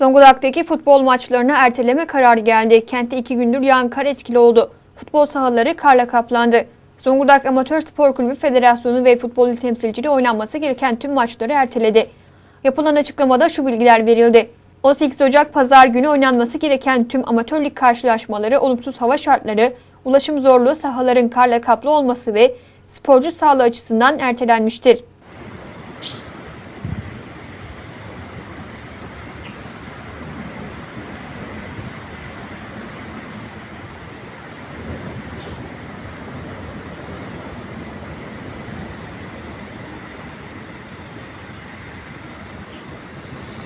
Zonguldak'taki futbol maçlarına erteleme kararı geldi. Kentte iki gündür yağan kar etkili oldu. Futbol sahaları karla kaplandı. Zonguldak Amatör Spor Kulübü Federasyonu ve futbol temsilciliği oynanması gereken tüm maçları erteledi. Yapılan açıklamada şu bilgiler verildi. 18 Ocak Pazar günü oynanması gereken tüm amatör lig karşılaşmaları olumsuz hava şartları, ulaşım zorluğu sahaların karla kaplı olması ve sporcu sağlığı açısından ertelenmiştir.